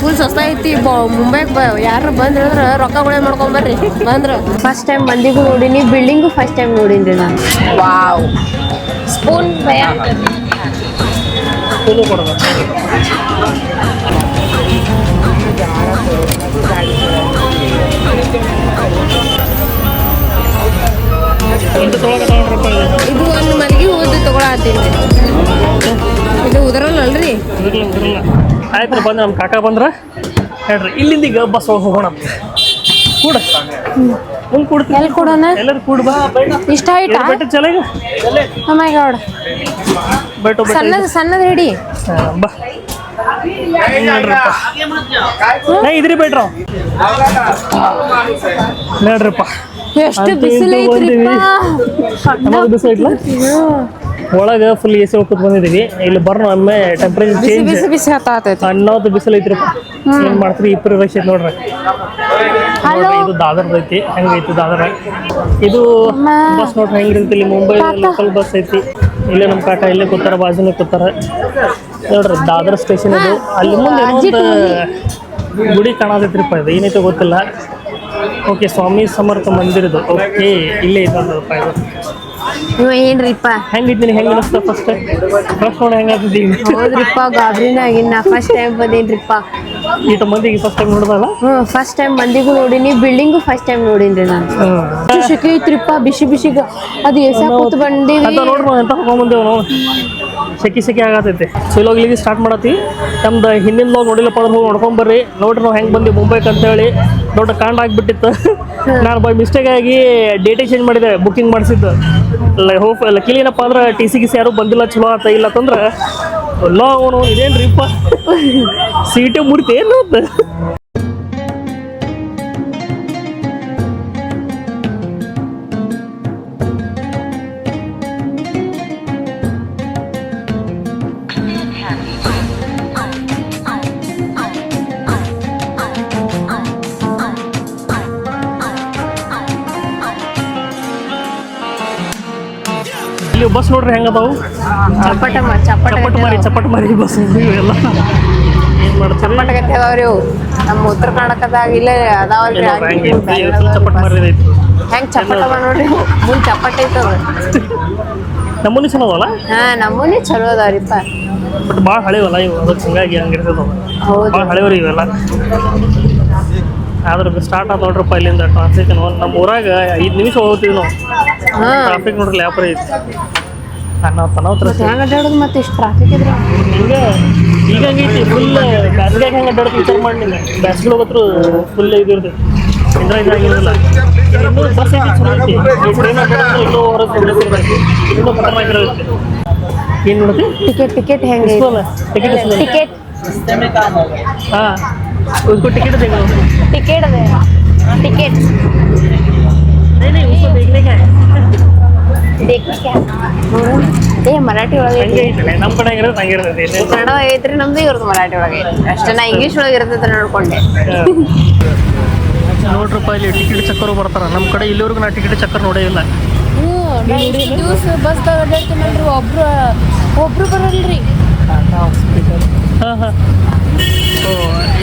Full ಸಸ್ತ ಐತಿ. ಮುಂಬೈಗ್ ಯಾರು ಬಂದ್ರ ರೊಕ್ಕ ಕೂಡ ಮಾಡ್ಕೊಂಬರ್ರಿ ಬಂದ್ರ. ಫಸ್ಟ್ ಟೈಮ್ ಮಂದಿಗೂ ನೋಡಿನಿ ಬಿಲ್ಡಿಂಗು ಫಸ್ಟ್ ಟೈಮ್ ನೋಡಿನ್ರಿ ನಾನು. ವಾವ್. ಸ್ಪೂನ್ ಭಯ. ಇದು ಒಂದು ಮನೆಗೆ ಹೋದ್ ತಗೊಳತ್ತೀನಿ ಇದು ಉದರಲ್ಲ ಅಲ್ರಿ? ಆಯ್ತು ಬಂದ್ರೆ ನಮ್ಮ ಕಾಕ ಬಂದ್ರೆ? ಹೇಳ್ರಿ ಇಲ್ಲಿಂದ ಈಗ ಬಸ್ ಒಳಗೆ ಹೋಗೋಣ ಕೂಡ. ಮುಂದೆ ಕೂಡ್ತೀನಿ ಎಲ್ಲಿ ಕೊಡೋಣ? ಎಲ್ಲರೂ ಕೂಡ ಬಾ ಇಷ್ಟ ಆಯ್ತಾ? ಬೆಟ್ಟ ಚಲಾಗ ಮೈ ಗಾಡ್. ಬೆಟ್ಟ ಬೆಟ್ಟ ಸಣ್ಣದು ಸಣ್ಣದು ಹಿಡಿ. ಬಾ. ನಾ ಇದ್ರಿ ಬೇಡ್ರ. ನೋಡ್ರಪ್ಪ. ಎಷ್ಟು ಅಂತೂ ಬಿಸಿಲು ಐತ್ರಿಪ್ಪ. ಒಳಗೆ ಫುಲ್ ಎ ಸಿ ಕೂತ್ ಬಂದಿದ್ದೀವಿ ಇಲ್ಲಿ ಬರ್ನ ಒಮ್ಮೆ ಟೆಂಪರೇಚರ್ ಚೇಂಜ್ ಬಿಸಿ ಬಿಸಿ ಹತ್ತಾತೈತಿ ಅನ್ನೋದು ಬಿಸಿಲು ಐತ್ರಿಪ್ಪ. ಏನ್ ಮಾಡ್ತೀರಿ? ಇಬ್ಬರು ರಶ್ ಐತಿ ನೋಡ್ರಿ. ಇದು ದಾದರ್ ಐತಿ. ಹೆಂಗೈತಿ ದಾದರ? ಇದು. ಬಸ್ ನೋಡ್ರಿ ಹೆಂಗಿರ್ತಿ ಇಲ್ಲಿ ಮುಂಬೈ ಲೋಕಲ್ ಬಸ್ ಐತಿ. ಇಲ್ಲೇ ನಮ್ಮ ಕಾಟ ಇಲ್ಲೇ ಕೂತಾರ ಬಾಜುನೇ ಕೂತಾರ. ನೋಡ್ರಿ ದಾದರ್ ಸ್ಟೇಷನ್ ಇದು. ಅಲ್ಲಿ ಮುಂದೆ ಗುಡಿ ಕಾಣತೈತ್ರಿಪ್ಪ ಇದು ಏನೈತೆ ಗೊತ್ತಿಲ್ಲ. ಓಕೆ ಸ್ವಾಮಿ ಸಮರ್ಥ ಮಂದಿರದು. ಓಕೆ ಇಲ್ಲೇ ನೋಡ್ರಪ್ಪ ಇದು. ಇವ ಹೆಂಗ್ ಹೆಂಗಿದ್ದೀನಿ ಹೆಂಗೆ ಅನಿಸ್ತ ಫಸ್ಟ್ ಫಸ್ಟ್ ನೋಡಿ ಹೆಂಗಾಗ್ತಿದ್ದೀವಿ ಹೌದ್ರಿಪ್ಪ ಗಾಬ್ರಿನ ಆಗಿನ ಫಸ್ಟ್ ಟೈಮ್ ಬಂದೇನ್ರಿಪ್ಪ. ಈಟ ಮಂದಿಗೆ ಫಸ್ಟ್ ಟೈಮ್ ನೋಡ್ದಲ್ಲ? ಹ್ಞೂ ಫಸ್ಟ್ ಟೈಮ್ ಮಂದಿಗೂ ನೋಡಿನಿ ಬಿಲ್ಡಿಂಗು ಫಸ್ಟ್ ಟೈಮ್ ನೋಡಿನ್ರಿ ನಾನು. ಶೆಕೆ ಐತ್ರಿಪ್ಪ ಬಿಸಿ ಬಿಸಿಗ. ಅದು ಎಸ್ ಕೂತ್ ಬಂದೀವಿ. ಅಂತ ನೋಡ್ರಿ ಅಂತ ಹೋಗ್ಬಂದೇವು ನಾವು. ಸೆಕಿ ಸೆಕಿ ಆಗತೈತಿ. ಸೊ ಇಲ್ಲೋಗಿ ಇಲ್ಲಿಗೆ ಸ್ಟಾರ್ಟ್ ಮಾಡತ್ತಿ. ನಮ್ದು ಹಿಂದಿನ ಲೋಗ್ ನೋಡಿಲ್ಲಪ್ಪ ಅಂದ್ರೆ ಹೋಗಿ ನೋಡ್ಕೊಂಡ್ ಬರ್ರಿ. ನೋಡ್ರಿ ನಾವು ಹೆಂಗೆ ಬಂದ್ವಿ ಮುಂಬೈಕ್ ಅಂತ ಹೇಳಿ ದೊಡ್ಡ ಕಾಂಡ್ ಆಗಿಬಿಟ್ಟಿತ್ತು. ನಾನು ಬೈ ಮಿಸ್ಟೇಕ್ ಆಗಿ ಡೇಟೇ ಚೇಂಜ್ ಮಾಡಿದೆ ಬುಕ್ಕಿಂಗ್ ಮಾಡಿಸಿದ್ದು. ಹೋಪ್ ಲಕ್ಕಿಲಿ ಏನಪ್ಪ ಅಂದ್ರೆ ಟಿ ಸಿ ಗಿಸಿ ಯಾರು ಬಂದಿಲ್ಲ ಚಲೋ ಆತ ಇಲ್ಲ ಅಂತಂದ್ರೆ ಲೋ ಅವನು ಇದೇನ್ರಿಪ್ಪ ಸೀಟೇ ಮುರಿತೇನು ಏನು ಅಂತ ಇಲ್ಲಿ ಬಸ್ ನೋಡ್ರಿ ಹೆಂಗದಾವು? ಚಪ್ಪಟ ಚಪ್ಪಟ ಮಾರಿ ಚಪ್ಪಟ ಮಾರಿ ಬಸ್ ಎಲ್ಲ ಏನು ಮಾಡ್ತೀರಿ? ಚಪ್ಪಟಗತ್ತೆ ಅದಾವ್ರಿ ಅವು ನಮ್ಮ ಉತ್ತರ ಕರ್ನಾಟಕದಾಗ ಇಲ್ಲೇ ಚಪ್ಪಟ್ ಮಾರಿ ಐತಿ ಹೆಂಗ್ ಚಪ್ಪಟ ಅವ ನೋಡ್ರಿ ಮುಂದ್ ಚಪ್ಪಟ ಐತದ. ನಮ್ಮನೆ ಚಲೋ ಅದಲ್ಲ ಹಾ ನಮ್ಮನೆ ಚಲೋ ಅದಾವ್ರಿಪ್ಪ. ಬಟ್ ಭಾಳ ಹಳೆವಲ್ಲ ಇವು. ಅದಕ್ಕೆ ಹಂಗಾಗಿ ಹಂಗಿರ್ತದ ಭಾಳ ಇವೆಲ್ಲ. ಆದ್ರೆ ಸ್ಟಾರ್ಟ್ ಆದ ನೋಡ್ರಪ್ಪ ಇಲ್ಲಿಂದ ಟ್ರಾಫಿಕ್ ನಮ್ಮ ಊರಾಗ ಐದು ನಿಮಿಷ ಹೋಗ್ತೀವಿ ನಾವು. ಹಾ. ಟ್ರಾಫಿಕ್ ನೋಡ್ರಿ ಲ್ಯಾಪ್ರ ಐತಿ. ಅನ್ನ ಮತ್ತೆ ಹೆಂಗ್ ಅಡ್ಡಾಡೋದು ಮತ್ತೆ ಇಷ್ಟು ಟ್ರಾಫಿಕ್ ಇದ್ರಿ? ಹಿಂಗೆ ಈಗ ಹಂಗೈತಿ ಫುಲ್ ಬ್ಯಾಸ್ಗೆ ಹೆಂಗೆ ಅಡ್ಡಾಡೋದು ವಿಚಾರ ಮಾಡಿ ನೀನು. ಬ್ಯಾಸ್ಗೆ ಹೋಗತ್ರು ಫುಲ್ ಇಂದ್ರ ಇದಾಗಿರೋದಿಲ್ಲ ಇನ್ನೂ ಬಸ್ ಐತಿ ಚಲೋ ಐತಿ. ಟ್ರೈನ್ ಇನ್ನೂ ಹೊರಗೆ ಪ್ರೋಗ್ರೆಸ್ ಇರ್ತೈತಿ ಇನ್ನೂ ಖತರ್ನಾಗಿರುತ್ತೆ ಏನು ಟಿಕೆಟ್ ಟಿಕೆಟ್ ಹೆಂಗೆ ಟಿಕೆಟ್ ಟಿಕೆಟ್ हाँ उसको टिकट देगा ಟಿಕೆಟ್ ಅದ ಟಿಕೆಟ್ नहीं नहीं उसको देखने का है ದೇಖಕ್ಕೆ ಏ ಮರಾಠಿ ಒಳಗೆ ಹಂಗೆ ಐತಿ ಐತಲ್ಲ ನಮ್ಮ ಕಡೆ ಇರೋದು ಹಂಗೆ ಇರ್ತೈತಿ ಕನ್ನಡ ಐತ್ರಿ ನಮ್ದು ಇವ್ರದ್ದು ಮರಾಠಿ ಒಳಗೆ ಐತಿ ಅಷ್ಟೇ ನಾ ಇಂಗ್ಲೀಷ್ ಒಳಗೆ ಇರ್ತೈತೆ ನೋಡ್ಕೊಂಡೆ ನೋಡ್ರಪ್ಪ ಇಲ್ಲಿ ಟಿಕೆಟ್ ಚಕ್ಕರು ಬರ್ತಾರ ನಮ್ಮ ಕಡೆ ಇಲ್ಲಿವರೆಗೂ ನಾ ಟಿಕೆಟ್ ಚಕ್ಕರ್ ನೋಡೇ ಇಲ್ಲ ದಿವಸ ಬಸ್ ಅಡ್ಡಾಡ್ತೀನಲ್ರಿ ಒಬ್ರು ಒಬ್ರು ಬರಲ್ರಿ ಹಾಂ ಹಾಂ ಸೊ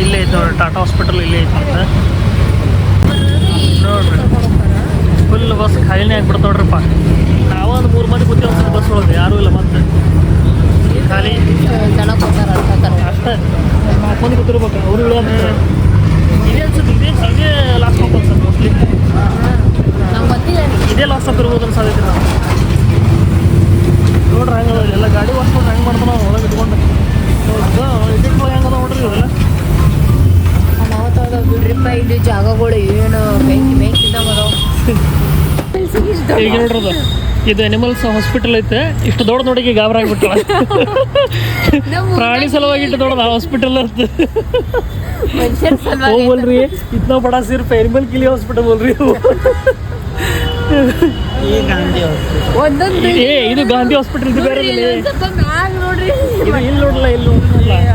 ಇಲ್ಲೇ ಐತೆ ನೋಡ್ರಿ ಟಾಟಾ ಹಾಸ್ಪಿಟಲ್ ಇಲ್ಲೇ ಐತೆ ನೋಡ್ರಿ. ಫುಲ್ ಬಸ್ ಖಾಲಿನೇ ಆಗ್ಬಿಡ್ತು ನೋಡ್ರಪ್ಪ. ನಾವೊಂದು ಮೂರು ಮಂದಿ ಅನ್ಸುತ್ತೆ ಬಸ್ ಒಳಗೆ, ಯಾರೂ ಇಲ್ಲ ಮತ್ತೆ. ಖಾಲಿ. ഇത് അനിമൽസ് ഹോസ്പിറ്റലിൽ ഇഷ്ടത്തോടെ നോടിക്കുക ഗാബറായ കുട്ടികളെ പ്രാണി സ്ഥലമാക്കിട്ടോടെ ഹോസ്പിറ്റലിൽ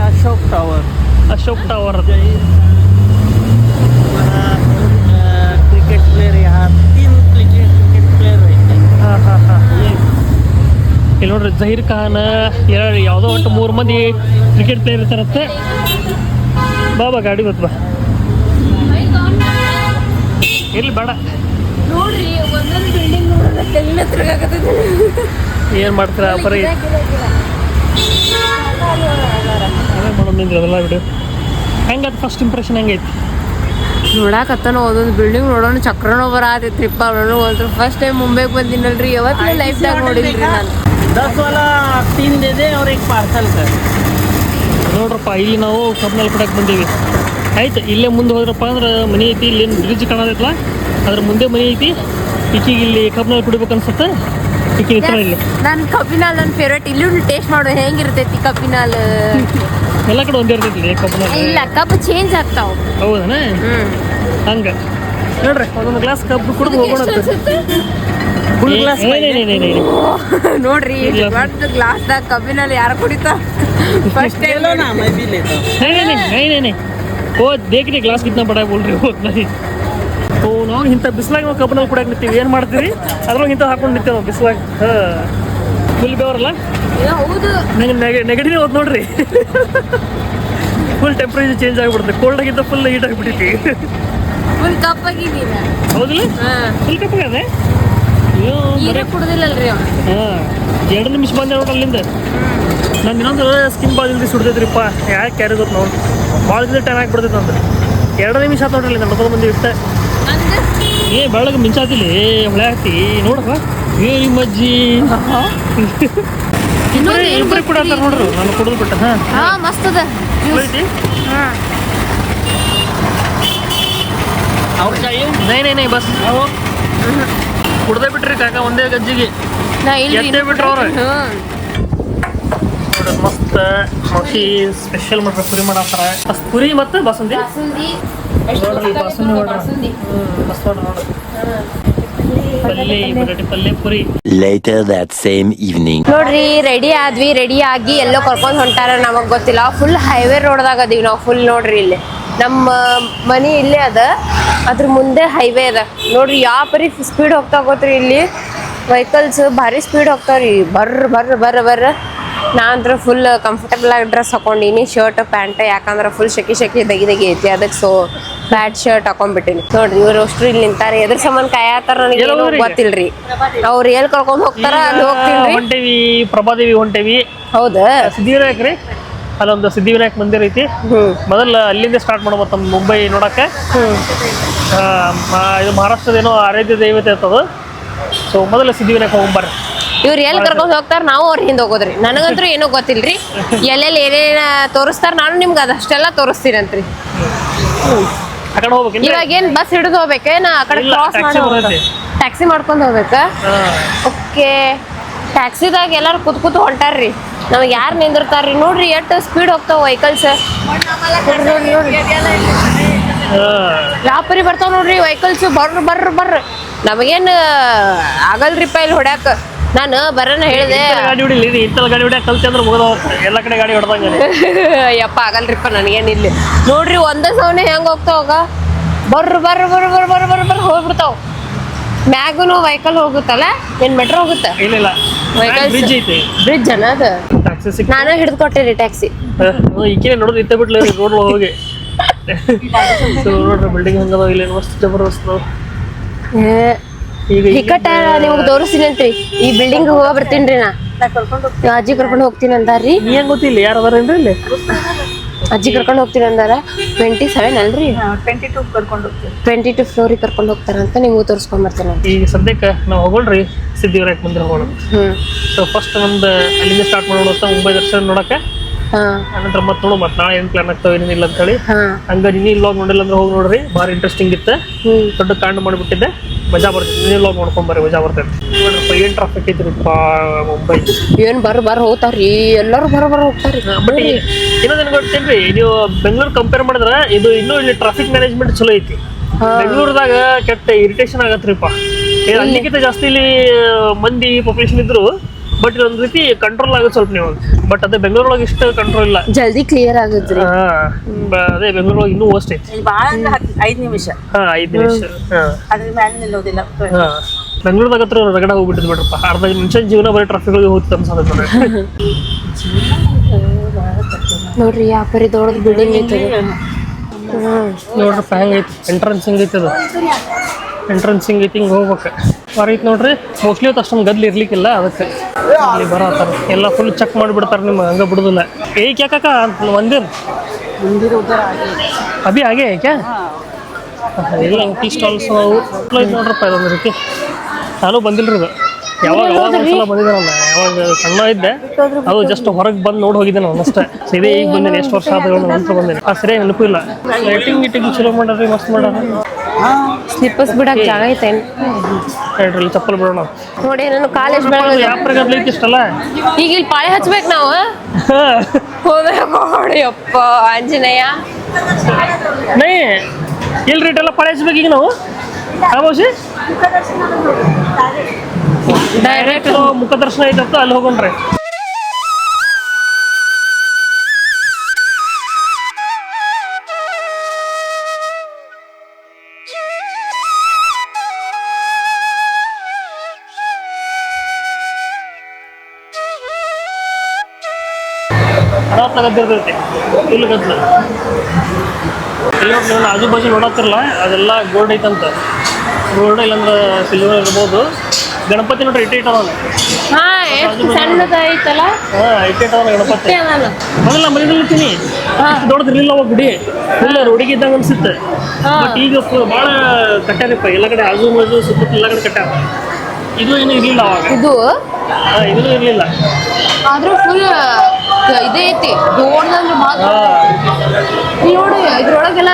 അശോക് ടവർ. അശോക് ടവർ. ಇಲ್ಲಿ ನೋಡ್ರಿ ಜಹೀರ್ ಖಾನ್ ಎರಡು ಯಾವುದೋ ಒಟ್ಟು ಮೂರು ಮಂದಿ ಕ್ರಿಕೆಟ್ ಪ್ಲೇಯರ್ ಇರ್ತಾರತ್ತೆ ಬಾ ಬಾ ಗಾಡಿ ಬತ್ ಬಾ. ಇರ್ಲಿ ಬೇಡ. ಏನ್ ಮಾಡ್ತೀರಾ? ಬರೀ ಮಾಡೋದು ಅದೆಲ್ಲ ಬಿಡು. ಹೆಂಗದು ಫಸ್ಟ್ ಇಂಪ್ರೆಷನ್ ಹೆಂಗೈತಿ ನೋಡಾಕತ್ತಾನ ಒಂದೊಂದು ಬಿಲ್ಡಿಂಗ್ ನೋಡೋಣ ಚಕ್ರನೋ ಬರಾತೈತ್ರಿಪ್ಪ. ಟ್ರಿಪ್ ಒಂದು ಫಸ್ಟ್ ಟೈಮ್ ಮುಂಬೈಗೆ ಬಂದಿನಲ್ರಿ. ಯಾವತ್ತೂ ಲೈಫ್ದಾಗ ನೋಡಿದ್ರಿ ನಾನು. दस वाला तीन दे दे और एक पार्सल कर ನೋಡ್ರಪ್ಪ ಇಲ್ಲಿ ನಾವು ಕಬ್ನಲ್ಲಿ ಕೊಡಕ್ಕೆ ಬಂದೀವಿ ಆಯ್ತು ಇಲ್ಲೇ ಮುಂದೆ ಹೋದ್ರಪ್ಪ ಅಂದ್ರೆ ಮನೆ ಐತಿ ಇಲ್ಲಿ ಬ್ರಿಡ್ಜ್ ಕಾಣೋದೈತಲ್ಲ ಅದ್ರ ಮುಂದೆ ಮನೆ ಐತಿ ಈಕಿಗೆ ಇಲ್ಲಿ ಕಬ್ನಲ್ಲಿ ಕುಡಿಬೇಕು ಅನ್ಸುತ್ತೆ ಈಕಿ ನಿಂತರ ಇಲ್ಲಿ ನನ್ನ ಕಬ್ಬಿನಾಲ್ ನನ್ನ ಫೇವ್ರೇಟ್ ಇಲ್ಲೂ ಟೇಸ್ಟ್ ಮಾಡೋ ಹೆಂಗಿರ್ತೈತಿ ಕಬ್ಬಿನಾಲ್ ಎಲ್ಲ ಕಡೆ ಒಂದೇ ಇರ್ತೈತಿ ಕಬ್ನಲ್ಲಿ ಇಲ್ಲ ಕಬ್ಬು ಚೇಂಜ್ ಆಗ್ತಾವ ಹೌದನ ಹ್ಮ್ ಹಂಗೆ ನೋಡ್ರಿ ಒಂದೊಂದು ಗ್ಲಾಸ್ ಕಬ್ಬು ಕುಡಿದು ಹೋಗೋಣ ಫುಲ್ ಗ್ಲಾಸ್ ನೋಡ್ರಿ ದೊಡ್ಡ ಗ್ಲಾಸ್ದಾಗ ಕಬ್ಬಿನಲ್ಲಿ ಯಾರು ಕುಡಿತಾ? ಫಸ್ಟ್ ಓ ದೇಖ್ರಿ ಗ್ಲಾಸ್ ಕಿತ್ನಾ ಬಡ ಬೋಲ್ರಿ ಹೋದ್ ಬರಿ ಓ ನಾವು ಇಂಥ ಬಿಸಿಲಾಗ ನಾವು ಕಬ್ಬಿನಲ್ಲಿ ಕುಡಿಯಕ್ಕೆ ನಿಂತೀವಿ. ಏನು ಮಾಡ್ತೀರಿ? ಅದ್ರೊಳಗೆ ಇಂಥ ಹಾಕೊಂಡು ನಿಂತೇವೆ ನಾವು ಹಾಂ. ಫುಲ್ ಬೇವ್ರಲ್ಲ ಹೌದು. ನೆಗಡಿನೇ ಹೋದ್ ನೋಡ್ರಿ. ಫುಲ್ ಟೆಂಪ್ರೇಚರ್ ಚೇಂಜ್ ಆಗಿಬಿಡುತ್ತೆ. ಕೋಲ್ಡ್ ಆಗಿಂತ ಫುಲ್ ಹೀಟ್ ಆಗಿಬಿಟ್ಟಿತ್ತು. ಫುಲ್ ಕಪ್ಪಾಗಿದ್ದೀನಿ ಹೌದಿಲ್ಲ? ಫುಲ್ ಕಪ್ಪಾಗದೆ ಎರಡು ನಿಮಿಷ ಬಂದೆ ಅಲ್ಲಿಂದ. ನಾನು ಇನ್ನೊಂದು ಸ್ಕಿನ್ ಬಾಲ್ ಇಲ್ಲಿ ಸುಡ್ತೈತ್ರಿಪ್ಪ ಯಾಕೆ ಕ್ಯಾರಿ ಗೊತ್ತು ನೋಡಿ. ಭಾಳ ದಿನ ಟೈಮ್ ಬಿಡ್ತೈತೆ ಅಂದ್ರೆ ಎರಡು ನಿಮಿಷ ಆತ ನೋಡ್ರಿ ನಡ್ಕೊಂಡು ಬಂದು ಇಟ್ಟೆ ಏ ಬೆಳಗ್ಗೆ ಮಿಂಚಾತಿಲಿ ಹೊಳೆ ಹಾಕ್ತಿ ನೋಡಪ್ಪ. ಏ ನಿಮ್ಮ ಅಜ್ಜಿ ಇಬ್ಬರಿ ಕೂಡ ನೋಡ್ರಿ. ನಾನು ಕುಡಿದು ಬಿಟ್ಟ. ಹಾಂ. ಮಸ್ತ್ ಅವ್ರ ಅವ್ರ ನೈ ನೈ ನೈ ಬಸ್. ಕುಡ್ದೇ ಬಿಟ್ರಿ ಕಾಕ ಒಂದೇ ಗಜ್ಜಿಗೆ. ನಾ ಇಲ್ಲಿ ಬಿಟ್ರು ಅವ್ರು. ಮಸ್ತ್ ಮಸಿ ಸ್ಪೆಷಲ್ ಮಾಡ್ರಿ ಪುರಿ ಮಾಡತ್ತಾರ ಮಸ್ತ್ ಪುರಿ ಮತ್ತು ಬಾಸುಂದಿ? ಬಾಸುಂದಿ. ನೋಡ್ರಿ ಬಾಸುಂದಿ ನೋಡ್ರಿ. ಹ್ಮ್, ಮಸ್ತ್ ನೋಡ್ರಿ ನೋಡ್ರಿ. ಪಲ್ಯ ಬಟಾಟಿ ಪಲ್ಯ ಪುರಿ. Later that same. ನೋಡ್ರಿ ರೆಡಿ ಆದ್ವಿ ರೆಡಿ ಆಗಿ ಎಲ್ಲೋ ಕರ್ಕೊಂಡ್ ಹೊಂಟಾರ ನಮಗ್ ಗೊತ್ತಿಲ್ಲ. ಫುಲ್ ಹೈವೇ ರೋಡ್ದಾಗ ಅದೀವಿ ನಾವು ಫುಲ್ ನೋಡ್ರಿ ಇಲ್ಲಿ. ನಮ್ಮ ಮನಿ ಇಲ್ಲೇ ಅದ. ಅದ್ರ ಮುಂದೆ ಹೈವೇ ಅದ. ನೋಡ್ರಿ ಯಾವ ಪರಿ ಸ್ಪೀಡ್ ಹೋಗ್ತಾ ಗೊತ್ತ್ರಿ ಇಲ್ಲಿ. ವೆಹಿಕಲ್ಸ್ ಭಾರಿ ಸ್ಪೀಡ್ ಹೋಗ್ತಾವ್ರಿ. ಬರ್ರ ಬರ್ರ ಬರ್ರ ಬರ್ರ ನಾ ಅಂದ್ರೆ ಫುಲ್ ಕಂಫರ್ಟಬಲ್ ಆಗಿ ಡ್ರೆಸ್ ಹಾಕೊಂಡಿನಿ ಶರ್ಟ್ ಪ್ಯಾಂಟ್ ಯಾಕಂದ್ರೆ ಫುಲ್ ಶೆಕಿ ಶೆಕಿ ದಗಿ ದಗಿ ಐತಿ. ಅದಕ್ಕೆ ಸೊ ಪ್ಯಾಂಟ್ ಶರ್ಟ್ ಹಾಕೊಂಡ್ಬಿಟ್ಟಿನಿ. ನೋಡ್ರಿ ಇವ್ರು ಅಷ್ಟ್ರು ಇಲ್ಲಿ ನಿಂತಾರೆ. ಎದ್ರ ಸಂಬಂಧ ಕಾಯತಾರ ನನಗೆ? ಗೊತ್ತಿಲ್ರಿ. ಅವ್ರು ಎಲ್ಲಿ ಕರ್ಕೊಂಡ್ ಹೋಗ್ತಾರ ಅಲ್ಲಿ ಹೋಗ್ತೀನಿ ಹೊಂಟೇವಿ ಪ್ರಭಾದೇವಿ ಹೊಂಟೇವಿ. ಹೌದಾ? ಸಿದ್ಧಿವಿನಾಯಕ್ ರೀ ಅಲ್ಲೊಂದು ಸಿದ್ಧಿವಿನಾಯಕ ಮಂದಿರ ಐತಿ. ಮೊದಲು ಅಲ್ಲಿಂದ ಸ್ಟಾರ್ಟ್ ಮಾಡ್ಬೋದು ನಮ್ಮ ಮುಂಬೈ ನೋಡಕ್ಕೆ ಇದು ಮಹಾರಾಷ್ಟ್ರದ ಏನೋ ಆರಾಧ್ಯ ದೈವತೆ ಇರ್ತದ. ಸೊ ಮೊದಲು ಸಿದ್ಧಿವಿನಾಯಕ ಹೋಗ್ಬಾರ್ರಿ ಇವ್ರು ಎಲ್ಲಿ ಕರ್ಕೊಂಡು ಹೋಗ್ತಾರ? ನಾವು ಅವ್ರ ಹಿಂದೆ ಹೋಗೋದ್ರಿ. ನನಗಂತೂ ಏನೂ ಗೊತ್ತಿಲ್ರಿ. ಎಲ್ಲೆಲ್ಲಿ ಏನೇನ ತೋರಿಸ್ತಾರ ನಾನು ನಿಮ್ಗೆ ಅದಷ್ಟೆಲ್ಲ ತೋರಿಸ್ತೀನಂತ್ರಿ. ಇವಾಗ ಏನ್ ಬಸ್ ಹಿಡಿದು ಹೋಗ್ಬೇಕೇನ ಆ ಕಡೆ ಕ್ರಾಸ್ ಮಾಡಿ ಟ್ಯಾಕ್ಸಿ ಮಾಡ್ಕೊಂಡು ಹೋಗ್ಬೇಕಾ? ಓಕೆ ಟ್ಯಾಕ್ಸಿದಾಗ ಎಲ್ಲಾರು ಕೂತ್ ಕೂತ್ ಹೊಂಟಾರ್ರಿ. ನಮಗೆ ಯಾರು ನಿಂದಿರ್ತಾರ್ರಿ? ನೋಡ್ರಿ ಎಷ್ಟು ಸ್ಪೀಡ್ ಹೋಗ್ತಾವ ವೆಹಿಕಲ್ಸ್ ವ್ಯಾಪಾರಿ ಪರಿ ಬರ್ತಾವ ನೋಡ್ರಿ ವೆಹಿಕಲ್ಸ್ ಬರ್ರ ಬರ್ರ ಬರ್ರ. ನಮಗೇನು ಆಗಲ್ರಿಪ್ಪ ಇಲ್ಲಿ ಹೊಡ್ಯಾಕ. ನಾನು ಬರೋಣ ಹೇಳಿದೆ. ಗಾಡಿ ಹೊಡಿಲಿ ಇದು ಇಂಥಲ್ಲಿ ಗಾಡಿ ಹೊಡ್ಯಾಕ ಕಲ್ತಿ ಅಂದ್ರೆ ಮುಗಿದ ಎಲ್ಲ ಕಡೆ ಗಾಡಿ ಹೊಡೆದಂಗೆ. ಯಪ್ಪ ಆಗಲ್ರಿಪ್ಪ ನನಗೇನು ಇಲ್ಲಿ. ನೋಡ್ರಿ ಒಂದೇ ಸವನೆ ಹೆಂಗೆ ಹೋಗ್ತಾವ ಬರ್ರ ಬರ್ರ ಬರ್ರ ಬರ್ರ ಬರ್ರ ಬರ್ರ ಬರ್ರ ಹೋಗ್ಬಿಡ್ತಾವ. ಮ್ಯಾಗುನು ವೆಹಿಕಲ್ ಹೋಗುತ್ತಲ್ಲ? ಏನ್ ಮೆಟ್ರೋ ಹೋಗುತ್ತೆ? ಇಲ್ಲ ಇಲ್ಲ ಬ್ರಿಡ್ಜ್ ಐತಿ. ಬ್ರಿಡ್ಜ್ ಅನ್ನ ಅದು? ನಾನೇ ಹಿಡಿದು ಕೊಟ್ಟಿರಿ ಟ್ಯಾಕ್ಸಿ ಈಕಿನ ನೋಡಿದ್ರೆ ಇತ್ತ ಬಿಟ್ಲ ರೋಡ್ ಹೋಗಿ. ಸೊ ನೋಡ್ರಿ ಬಿಲ್ಡಿಂಗ್ ಹಂಗ ಇಲ್ಲಿ ಮಸ್ತ್ ಜಬರ್ದಸ್ತ್ ಟಿಕೆಟ್ ನಿಮ್ಗೆ ತೋರಿಸ್ತೀನಿ ಅಂತ್ರಿ. ಈ ಬಿಲ್ಡಿಂಗ್ ಹೋಗ ಬರ್ತೀನಿ ನಾ. ಅಜ್ಜಿ ಕರ್ಕೊಂಡು ಹೋಗ್ತೀನಿ. ಅಂತಾರ್ರಿ ಏನ್ ಗೊತ್ತಿಲ್ಲ ಯಾರು ಅದಾರೇನ್ರಿ ಇಲ್ಲಿ? ಅಜ್ಜಿ ಕರ್ಕೊಂಡು ಹೋಗ್ತೀನಿ ಅಂದಾರ? ಟ್ವೆಂಟಿ ಸೆವೆನ್ ಅಲ್ರಿ? ಟ್ವೆಂಟಿ ಟೂ ಕರ್ಕೊಂಡು ಹೋಗ್ತೀವಿ. ಟ್ವೆಂಟಿ ಟು ಫ್ಲೋರಿಗೆ ಕರ್ಕೊಂಡು ಹೋಗ್ತಾರಂತ ನಿಮ್ಗೂ ತೋರಿಸ್ಕೊಂಡ್ ಬರ್ತೀನಿ. ಈಗ ಸದ್ಯಕ್ಕೆ ನಾವು ಹೋಗೋಣ್ರಿ ಸಿದ್ಧಿವಿನಾಯಕ ಮಂದಿರ ಹೋಗೋಣ. ಹ್ಞೂ ಸೊ ಫಸ್ಟ್ ನಮ್ದು ಅಲ್ಲಿಂದ ಸ್ಟಾರ್ಟ್ ಮಾಡೋಣ ಅಂತ ಮುಂಬೈ ದರ್ಶನ ನೋಡಕ್ಕೆ ಹಾ. ಅನಂತರ ಮತ್ತೆ ನೋಡು ಮತ್ತೆ ನಾಳೆ ಏನು ಪ್ಲಾನ್ ಆಗ್ತಾವ ಏನಿಲ್ಲ ಅಂತ ಹೇಳಿ. ಹಂಗ ನೀನು ಇಲ್ಲ ನೋಡಿಲ್ಲ ಅಂದ್ರೆ ಹೋಗಿ ನೋಡ್ರಿ ಬಾರಿ ಇಂಟ್ರೆಸ್ಟಿಂಗ್ ಇತ್ತು. ದೊಡ್ಡ ಕಾಂಡ್ ಮಾಡಿಬಿಟ್ಟಿದ್ದೆ. ಮಜಾ ಬರ್ತೈತಿ ನೀನು ಇಲ್ಲಾಗ್ ನೋಡ್ಕೊಂಡ್ ಬರ್ರಿ ಮಜಾ ಬರ್ತೈತಿ ನೋಡ್ರಪ್ಪ ಏನು ಟ್ರಾಫಿಕ್ ಐತ್ರಿಪ್ಪ ಮುಂಬೈ? ಏನ್ ಬರ್ ಬರ್ ಹೋಗ್ತಾರ್ರಿ ಎಲ್ಲರೂ ಬರ ಬರ ಹೋಗ್ತಾರ್ರಿ ಬಟ್ ಇನ್ನೊಂದೇನು ಗೊತ್ತೇನ್ರಿ ನೀವು ಬೆಂಗಳೂರು ಕಂಪೇರ್ ಮಾಡಿದ್ರೆ ಇದು ಇನ್ನೂ ಇಲ್ಲಿ ಟ್ರಾಫಿಕ್ ಮ್ಯಾನೇಜ್ಮೆಂಟ್ ಚಲೋ ಐತಿ. ಬೆಂಗಳೂರದಾಗ ಕೆಟ್ಟ ಇರಿಟೇಷನ್ ಆಗತ್ರಿಪ್ಪ. ಅಲ್ಲಿಗಿಂತ ಜಾಸ್ತಿ ಇಲ್ಲಿ ಮಂದಿ ಪಾಪ್ಯುಲೇಷನ್ ಇದ್ರು. ಬಟ್ ಇದೊಂದ್ ರೀತಿ ಕಂಟ್ರೋಲ್ ಆಗುತ್ತೆ ಸ್ವಲ್ಪ ನೀವು. ಬಟ್ ಅದೇ ಬೆಂಗಳೂರೊಳಗೆ ಇಷ್ಟು ಕಂಟ್ರೋಲ್ ಇಲ್ಲ. ಜಲ್ದಿ ಕ್ಲಿಯರ್ ಆಗುತ್ತೆ ಹಾ ಬ- ಅದೇ ಬೆಂಗಳೂರೊಳಗೆ ಇನ್ನೂ ಅಷ್ಟೇ ಐತಿ. ಇಲ್ಲಿ ಭಾಳ ಅಂದ್ರೆ ಹತ್ತು ಐದು ನಿಮಿಷ. ಹಾ ಐದು ನಿಮಿಷ. ಹಾ. ಅದ್ರ ಮೇಲೆ ನಿಲ್ಲೋದಿಲ್ಲ. ಹಾ. ಬೆಂಗಳೂರದಾಗ ಹತ್ರ ರಗಡ ಹೋಗ್ಬಿಟ್ಟಿದ್ ಬಿಡ್ರಪ್ಪ. ಅರ್ಧ ಮನುಷ್ಯನ ಜೀವನ ಬರೀ ಟ್ರಾಫಿಕ್ ಒಳಗೆ ಹೋಗ್ತದೆ ನನಗೆ ನೋಡ್ರಿ. ಆ ಪರಿ ದೊಡ್ಡದು ಬಿಲ್ಡಿಂಗ್ ಐತಿ. ನೋಡ್ರಪ್ಪ ಹೆಂಗೈತಿ? ಎಂಟ್ರೆನ್ಸ್ ಹೆಂಗೈತೆ ಅದು? ಎಂಟ್ರೆನ್ಸಿಂಗ್ ಹಿಂಗೆ ಐತಿ ಹಿಂಗೆ ಹೋಗ್ಬೇಕು ಹೊರೈತೆ ನೋಡ್ರಿ ಮೋಸ್ಟ್ಲಿ ಇವತ್ತು ಅಷ್ಟೊಂದು ಗದ್ಲಿ ಇರ್ಲಿಕ್ಕಿಲ್ಲ ಅದಕ್ಕೆ. ಅಲ್ಲಿ ಬರತ್ತಾರ ಎಲ್ಲ ಫುಲ್ ಚೆಕ್ ಮಾಡಿಬಿಡ್ತಾರೆ ನಿಮ್ಮ ಹಂಗೆ ಬಿಡುದಿಲ್ಲ. ಏಕೆ ಅಂತ ಒಂದಿನ ಅಭಿ ಹಾಗೆ ಏಕೆ ಇಲ್ಲ ಟೀ ಸ್ಟಾಲ್ಸ್ ನೋಡ್ರಪ್ಪ ಇದೊಂದು ರೀತಿ. ನಾನು ಬಂದಿಲ್ಲ ರೀ ಯಾವಾಗ ಯಾವಾಗ ಒಂದ್ಸಲ ಬಂದಿದ್ದೆ ನಾನು ಯಾವಾಗ ಸಣ್ಣ ಇದ್ದೆ. ಅದು ಜಸ್ಟ್ ಹೊರಗೆ ಬಂದು ನೋಡಿ ಹೋಗಿದ್ದೆ ನಾನು ಅಷ್ಟೇ. ಸೀದೇ ಈಗ ಬಂದಿನಿ ಎಷ್ಟು ವರ್ಷ ಆದ ನಂತರ ಬಂದಿನಿ. ಆ ಸರಿ ನೆನಪು ಇಲ್ಲ ಲೈಟಿಂಗ್ ಗಿಟಿಂಗ್ ಚಲೋ ಮಾಡ್ರಿ ಮಸ್ತ್ ಮಾಡ್ರಿ ಸ್ಲಿಪ್ಪರ್ಸ್ ಬಿಡಕ್ ಜಾಗ ಐತೇನ್ ಹೇಳ್ರಿ ಚಪ್ಪಲ್ ಬಿಡೋಣ. ನೋಡಿ ನಾನು ಕಾಲೇಜ್ ಬೆಳಗ್ಗೆ ಇಷ್ಟಲ್ಲ? ಈಗ ಇಲ್ಲಿ ಪಾಳೆ ಹಚ್ಬೇಕು ನಾವು ಹೋಗ್ಬೇಕು ಅಪ್ಪ ಆಂಜನೇಯ. ನೈ ಇಲ್ರಿ ಇಟ್ಟೆಲ್ಲ ಹಚ್ಬೇಕು ಈಗ ನಾವು? ಆಬೋಸಿ ಡೈರೆಕ್ಟ್ ಮುಖ ದರ್ಶನ ಐತಂತ ಅಲ್ಲಿ ಹೋಗೋಣ್ರಿ. ಹಣತ್ನ ಗದ್ದಿರ್ತೈತಿ ಇಲ್ಲಿ ನೋಡಿ ನೀವು ಆಜು ಬಾಜು ನೋಡತ್ತಿರಲ್ಲ ಅದೆಲ್ಲ ಗೋಲ್ಡ್ ಐತಂತ ಗೋಲ್ಡ್ ಇಲ್ಲಾಂದ್ರೆ ಸಿಲ್ವರ್ ಇರ್ಬೋದು. ಗಣಪತಿ ನೋಡ್ರಿ ಇಟ್ಟ ಇಟ್ಟವನ ಹಾ ಎಷ್ಟು ಸಣ್ಣದೈತಲ್ಲ ಹಾಂ ಇಟ್ಟು ಇಟ್ಟವನ ಗಣಪತಿ. ಮೊದಲ ಮನೆಯಲ್ಲಿರ್ತೀನಿ ದೊಡ್ಡದಿರ್ಲಿಲ್ಲ ಅವ ಗುಡಿ. ಇಲ್ಲ ರೋಡಿಗೆ ಇದ್ದಂಗೆ ಅನ್ಸುತ್ತೆ. ಬಟ್ ಈಗ ಭಾಳ ಕಟ್ಟ್ಯಾರಪ್ಪ ಎಲ್ಲ ಕಡೆ ಆಜು ಬಾಜು ಸುತ್ತಮುತ್ತ ಎಲ್ಲ ಕಡೆ ಕಟ್ಟ್ಯಾರ ಇದು ಏನು ಇರಲಿಲ್ಲ ಅವಾಗ. ಇದು? ಇದೂ ಇರಲಿಲ್ಲ. ಆದ್ರೂ ಫುಲ್ ಇದೇ ಐತಿ. ದೊಡ್ಡದಂದ್ರೆ ಮಾತ್ರ. ಇಲ್ಲಿ ನೋಡಿ ಇದ್ರೊಳಗೆಲ್ಲ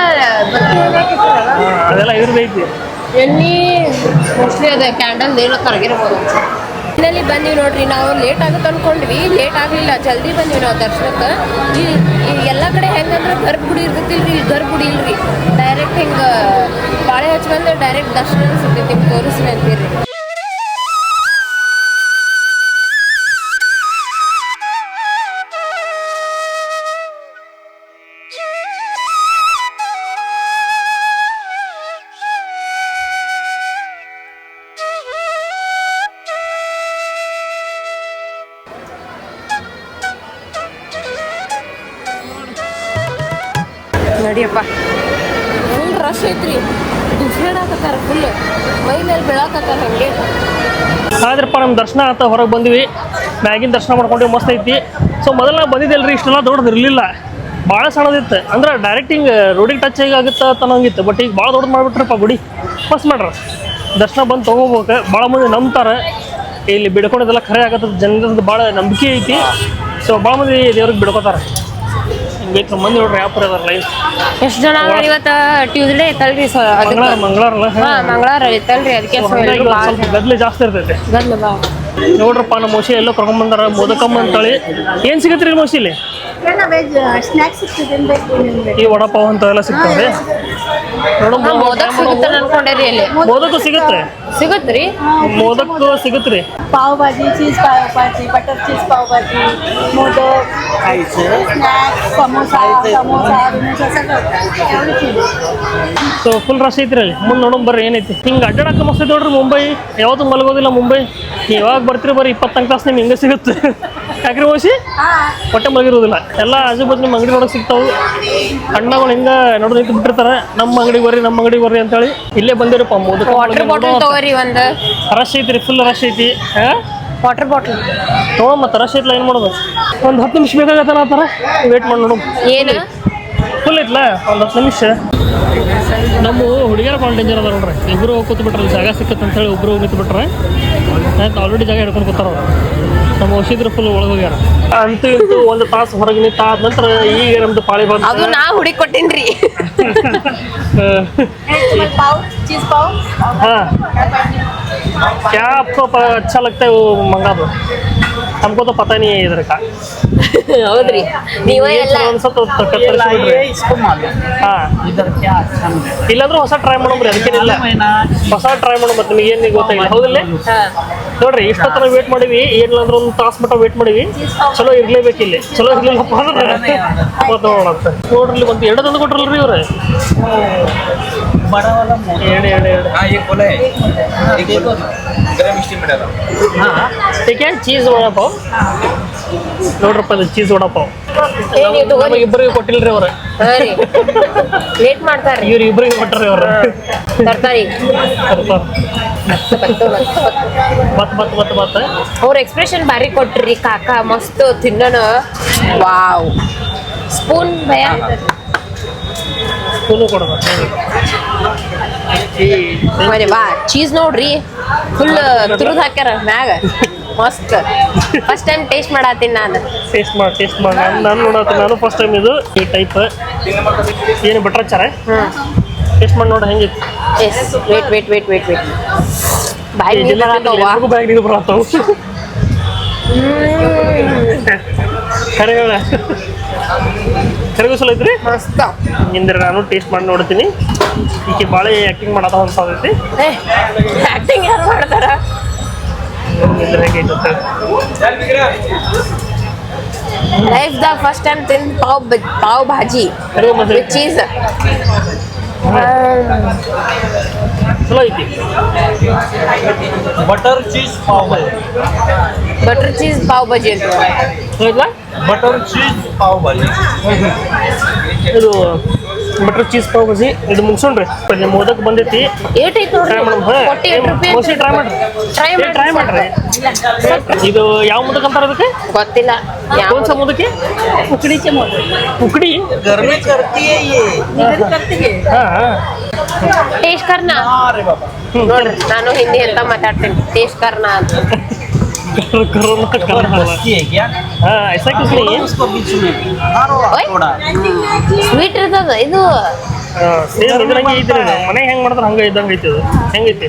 ಅದೆಲ್ಲ ಇದ್ರದೈತಿ ಎಣ್ಣೆ ಮೋಸ್ಟ್ಲಿ ಅದ ಕ್ಯಾಂಡಲ್ ಏನೋ ಕರಗಿರ್ಬೋದು. ಇಲ್ಲಿ ಬಂದೀವಿ ನೋಡ್ರಿ ನಾವು ಲೇಟ್ ಆಗುತ್ತೆ ಅನ್ಕೊಂಡ್ವಿ ಲೇಟ್ ಆಗಲಿಲ್ಲ ಜಲ್ದಿ ಬಂದೀವಿ ನಾವು ದರ್ಶನಕ್ಕೆ. ಈ ಎಲ್ಲ ಕಡೆ ಹೆಂಗಂದ್ರೆ ಗರ್ಭಗುಡಿ ಇರ್ತೈತಿಲ್ರಿ ಇಲ್ಲಿ ಗರ್ಭಗುಡಿ ಇಲ್ರಿ. ಡೈರೆಕ್ಟ್ ಹಿಂಗೆ ಬಾಳೆ ಹಚ್ಚಿ ಬಂದು ಡೈರೆಕ್ಟ್ ದರ್ಶನ ಸಿಗ್ತೈತಿ ತೋರಿಸ್ರಿ ಅಂತೀರಿ. ದರ್ಶನ ಅಂತ ಹೊರಗೆ ಬಂದ್ವಿ. ಮ್ಯಾಗಿನ ದರ್ಶನ ಮಾಡ್ಕೊಂಡ್ವಿ ಮಸ್ತ್ ಐತಿ. ಸೊ ಮೊದಲ ನಾವು ಬಂದಿದ್ದೆಲ್ರಿ ಇಷ್ಟೆಲ್ಲ ದೊಡ್ಡದು ಇರಲಿಲ್ಲ ಭಾಳ ಸಣ್ಣದಿತ್ತು. ಅಂದ್ರೆ ಡೈರೆಕ್ಟ್ ಹಿಂಗೆ ರೋಡಿಗೆ ಟಚ್ ಹೇಗೆ ಆಗುತ್ತೆ ಅನ್ನೋಂಗಿತ್ತು. ಬಟ್ ಈಗ ಭಾಳ ದೊಡ್ಡದು ಮಾಡಿಬಿಟ್ರಪ್ಪ ಗುಡಿ ಫಸ್ಟ್ ಮಾಡ್ರ. ದರ್ಶನ ಬಂದು ತೊಗೋಬೇಕು. ಭಾಳ ಮಂದಿ ನಂಬ್ತಾರೆ. ಇಲ್ಲಿ ಬಿಡ್ಕೊಂಡಿದ್ದೆಲ್ಲ ಖರೆ ಆಗತ್ತದ ಜನರದ್ದು ಭಾಳ ನಂಬಿಕೆ ಐತಿ. ಸೊ ಭಾಳ ಮಂದಿ ದೇವ್ರಿಗೆ ಬಿಡ್ಕೋತಾರೆ. ಮಂಗಳಾರ ಮಂದಿ ನೋಡ್ರಿ ಯಾಪುರ ಪರ ಅದಾರ ಲೈನ್ ಎಷ್ಟು ಜನ ಇವತ್ತು ಟ್ಯೂಸ್ಡೇ ಐತಲ್ರಿ ಅದಕ್ಕೆ. ಮಂಗಳವಾರ ಮಂಗಳವಾರ ಐತಲ್ರಿ ಗದ್ಲೆ ಜಾಸ್ತಿ ಇರ್ತೈತೆ. ಗದ್ಲ ಬಾ ನೋಡ್ರಪ್ಪ ನಮ್ಮ ಮೋಸಿ ಎಲ್ಲೋ ಕರ್ಕೊಂಬಂದಾರ ಮೋದಕಮ್ಮ ಅಂತೇಳಿ. ಏನು ಸಿಗತ್ತೆ ರೀ ಮೋಸಿಲಿ ಈ ವಡಪಾವ್ ಅಂತವೆಲ್ಲ ಸಿಗ್ತಾವೆ. ಮೋದಕ್ ಸಿಗುತ್ತಾರೆ ಅನ್ಕೊಂಡೇರಿ ಅಲ್ಲಿ ಮೋದಕ್ಕೂ ಸಿಗುತ್ತೆ? ಸಿಗುತ್ತ್ರಿ. ಮೋದಕ್ಕೂ ಸಿಗುತ್ತ್ರಿ. Pav bhaji cheese pav bhaji butter cheese pav bhaji modak snacks samosa samosa so full rush ಐತ್ರಿ ಅಲ್ಲಿ. ಮುಂದೆ ನೋಡೋಣ ಬರ್ರಿ ಏನೈತಿ? ಹಿಂಗೆ ಅಡ್ಡಾಡಕ್ಕೆ ಮಸ್ತ್ ನೋಡ್ರಿ ಮುಂಬೈ. ಯಾವತ್ತೂ ಮಲಗೋದಿಲ್ಲ ಮುಂಬೈ. ನೀವು ಯಾವಾಗ ಬರ್ತೀರಿ ಬರೀ ಇಪ್ಪತ್ತಂಗೆ ತಾಸು ನಿಮ್ಗೆ ಹಿಂಗೆ ಸಿಗುತ್ತೆ. ಯಾಕ್ರಿ ಹೋಗಿ ಹೊಟ್ಟೆ ಮಲಗಿರೋದಿಲ್ಲ. ಎಲ್ಲ ಆಜು ಬಾಜು ನಿಮ್ಮ ಅಂಗಡಿ ನೋಡಕ್ಕೆ ಸಿಗ್ತಾವೆ. ಅಣ್ಣಗಳು ಹಿಂಗೆ ನೋಡೋದು ನಿಂತು ಬಿಟ್ಟಿರ್ತಾರೆ. ನಮ್ಮ ಅಂಗಡಿಗೆ ಬರ್ರಿ ನಮ್ಮ ಅಂಗಡಿಗೆ ಬರ್ರಿ ಅಂತೇಳಿ ಇಲ್ಲೇ ಬಂದಿರಪ್ಪ ಮೋದಕ ವಾಟರ್ ಬಾಟಲ್ ತಗೋರಿ ಒಂದು. ರಶ್ ಐತ್ರಿ ಫುಲ್ ರಶ್ ಐತಿ. ಹಾಂ? ವಾಟರ್ ಬಾಟಲ್ ತೊಗೊ ಮತ್ತೆ ರಶ್ ಐತ್ಲ ಏನು ಮಾಡೋದು? ಒಂದು ಹತ್ತು ನಿಮಿಷ ಬೇಕಾಗತ್ತಲ್ಲ ಆ ಥರ? ವೇಟ್ ಮಾಡಿ ನೋಡು. ಏನು? ಫುಲ್ ಐತ್ಲ? ಒಂದು ಹತ್ತು ನಿಮಿಷ. ನಮ್ಮ ಹುಡುಗಿಯರ ಭಾಳ ಡೇಂಜರ್ ಅದ ನೋಡ್ರಿ. ಇಬ್ಬರು ಹೋಗಿ ಬಿಟ್ರಲ್ಲ ಜಾಗ ಸಿಕ್ಕತ್ತಂತ ಹೇಳಿ ಒಬ್ಬರು ಹೋಗಿ ಬಿಟ್ರೆ ಆಯ್ತು ಆಲ್ರೆಡಿ ಜಾಗ ಹಿಡ್ಕೊಂಡು ಕೂತಾರ ನಮ್ಮ ಔಷಧಿರ ಫುಲ್ ಒಳಗೆ ಹೋಗ್ಯಾರ. ಅಂತೂ ಇಂತೂ ಒಂದು ತಾಸು ಹೊರಗೆ ನಿಂತ ಆದ ನಂತರ ಈಗ ನಮ್ದು ಪಾಳಿ ಬಂದ ಅದು ನಾ ಹುಡುಗಿ ಕೊಟ್ಟಿನ್ರಿ. ಕ್ಯಾ ಸ್ವಲ್ಪ ಅಚ್ಚ ಲಗ್ತಾ ಮಂಗಾದು? हमको तो पता नहीं है इधर का ಹೌದ್ರಿ ನೀವೇ ಎಲ್ಲ ಒಂದು ಸ್ವಲ್ಪ ತರಿಸ್ಬಿಡ್ರಿ इसको मालूम ಹಾ इधर क्या अच्छा मिलेगा ಇಲ್ಲಾಂದ್ರೆ ಹೊಸ ಟ್ರೈ ಮಾಡೋಣ್ರಿ ಅದಕ್ಕೇನಿಲ್ಲ ಹೊಸ ಟ್ರೈ ಮಾಡೋಣ ಮತ್ತೆ ನಿಮಗೆ ಏನು ಗೊತ್ತಾಗಿಲ್ಲ ಹೌದಿಲ್ಲ ಹಾ ನೋಡ್ರಿ ಇಷ್ಟೊತ್ತರ ವೇಟ್ ಮಾಡಿವಿ ಏನಿಲ್ಲ ಅಂದ್ರೆ ಒಂದು ತಾಸು ಮಟ್ಟ ವೇಟ್ ಮಾಡಿವಿ ಚಲೋ ಇರ್ಲೇಬೇಕು ಇಲ್ಲಿ ಚಲೋ ಇರ್ಲಿಲ್ಲಪ್ಪ ಅಂದ್ರೆ ಮತ್ತೆ ನೋಡೋಣ ಅಂತ ನೋಡ್ರಿ ಇಲ್ಲಿ ಒಂದು ಎರಡು ತಂದು ಕೊಟ್ರಲ್ರಿ ಇವ್ರೆ बड़ा वाला मोटा ಎರಡು ಎರಡು ಎರಡು हाँ एक बोला है एक बोला गरम स्टीम में डाला हाँ ಏಕೆ ಚೀಸ್ ವಡಾಪಾವ್ ನೋಡ್ರಪ್ಪ ಇದು ಚೀಸ್ ವಡಾಪಾವ್ ಏ ನೀವು ತಗೋರಿ ನಮಗೆ ಇಬ್ಬರಿಗೆ ಕೊಟ್ಟಿಲ್ರಿ ಅವ್ರ ಹಾ ರೀ ಲೇಟ್ ಮಾಡ್ತಾರ್ರಿ ಇವ್ರು ಇಬ್ಬರಿಗೆ ಕೊಟ್ಟರಿ ಅವ್ರ ತರ್ತಾರಿ ಬತ್ ಬತ್ ಬತ್ ಬತ್ ಅವ್ರ ಎಕ್ಸ್ಪ್ರೆಷನ್ ಬಾರಿ ಕೊಟ್ರಿ ಕಾಕ ಮಸ್ತ್ ತಿನ್ನೋಣ ವಾವ್ ಸ್ಪೂನ್ ಭಯ ಸ್ಪೂನು ಕೊಡೋದು ಮನೆ ಬಾ ಚೀಸ್ ನೋಡ್ರಿ ಫುಲ್ ತುರಿದ್ ಹಾಕ್ಯಾರ ಮ್ಯಾಗ. ಮಸ್ತ್. ಫಸ್ಟ್ ಟೈಮ್ ಟೇಸ್ಟ್ ಮಾಡತ್ತೀನಿ ನಾನು. ಟೇಸ್ಟ್ ಮಾಡಿ ಟೇಸ್ಟ್ ಮಾಡಿ. ನಾನು ನಾನು ನೋಡತ್ತೆ ನಾನು ಫಸ್ಟ್ ಟೈಮ್ ಇದು ಈ ಟೈಪ್ ಏನು ಬಿಟ್ರೆ ಚಾರ ಹ್ಮ್. ಟೇಸ್ಟ್ ಮಾಡಿ ನೋಡಿ ಹೆಂಗಿತ್ತು. Yes wait wait wait wait wait ಬಾಯಿ ಬರತ್ತೋ ಎಲ್ರಿಗೂ ಬ್ಯಾಗ್ ನೀರು ಬರತ್ತವು ಕರೆ ಹೇಳ. ಕರೆಗೂ ಐತ್ರಿ ಮಸ್ತ್. ಇಂದ್ರೆ ನಾನು ಟೇಸ್ಟ್ ಮಾಡಿ ನೋಡ್ತೀನಿ. ಈಕೆ ಭಾಳ ಆ್ಯಕ್ಟಿಂಗ್ ಮಾಡತ್ತ ಅನ್ಸಾದೈತಿ ಆಕ್ಟಿಂಗ್ ಯಾರು ಮಾಡ್ತಾರ? ಇಂದ್ರೆ ಹೇಗೈತೆ ಲೈಫ್ ದ ಫಸ್ಟ್ ಟೈಮ್ ತಿನ್ ಪಾವ್ ಪಾವ್ ಭಾಜಿ ವಿತ್ ಚೀಸ್ ಚಲೋ ಐತಿ butter cheese pav bhaji butter cheese pav bhaji ಅಂತ ಬಟರ್ ಚೀಸ್ ಪಾವ್ ಬಾಜಿ ಇದು ಬಟರ್ ಚೀಸ್ ಪಾವ್ ಬಾಜಿ ಇದು ಮುಗಿಸೋಣ್ರಿ ನಿಮ್ಮ ಓದಕ್ಕೆ ಬಂದೈತಿ. ಏಟ್ ಐತಿ ಟ್ರೈ ಟ್ರೈ ಮಾಡ್ರಿ. ಟ್ರೈ ಮಾಡ್ರಿ. ಇದು ಯಾವ ಮುದಕ್ ಅಂತಾರೆ ಅದಕ್ಕೆ? ಗೊತ್ತಿಲ್ಲ. ಯಾವ ಕೋನ್ಸ ಮುದಕ್ಕೆ उकड़ी के मोदक ಉಕ್ಕಡಿ गर्मी करती है ये निवेद करती है ಹಾ ಟೇಸ್ಟ್ ಕರ್ನಾ अरे बाबा ನೋಡ್ರಿ ನಾನು ಹಿಂದಿ ಅಂತ ಮಾತಾಡ್ತೀನಿ ಟೇಸ್ಟ್ ಕರ್ನಾ ಅಂತ करोना करना जबरदस्ती है क्या हाँ ऐसा कुछ नहीं है उसको बीच में मारो ओए। थोड़ा ಸ್ವೀಟ್ ಇರ್ತದ ಇದು ಸೇಮ್ ಇದ್ರಂಗೆ ಐತಿ ಇದು ಮನೆಗೆ ಹೆಂಗ್ ಮಾಡ್ತಾರ ಹಂಗ ಇದ್ದಂಗೆ ಐತಿ ಇದು ಹೆಂಗೈತಿ